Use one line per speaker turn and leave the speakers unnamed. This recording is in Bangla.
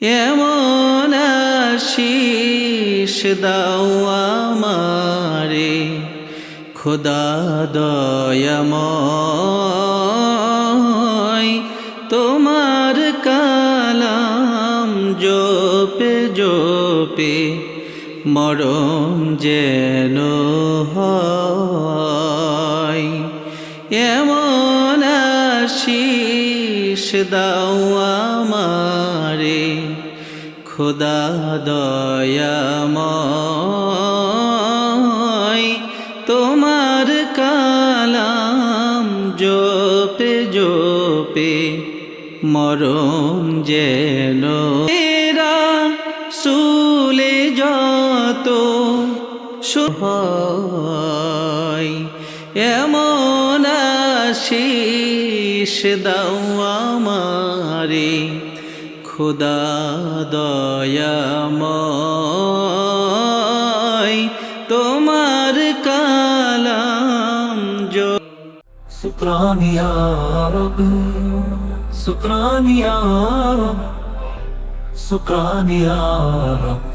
এমন আশিস দাও আমারে, খোদা দয়াময়। তোমার কালাম জোপে জোপে মরম যেন এমন আশিস দাও আমারে খোদা দয়াময়, তোমার কালাম জোপে জোপে মরম যেন এরা সুলে যত সহায়। এমন আশিস দাও আমারে। খুদা দয়াময় তোমার কালাম জো
সুপ্রানিয়া রব সুপ্রানিয়া রব সুপ্রানিয়া রব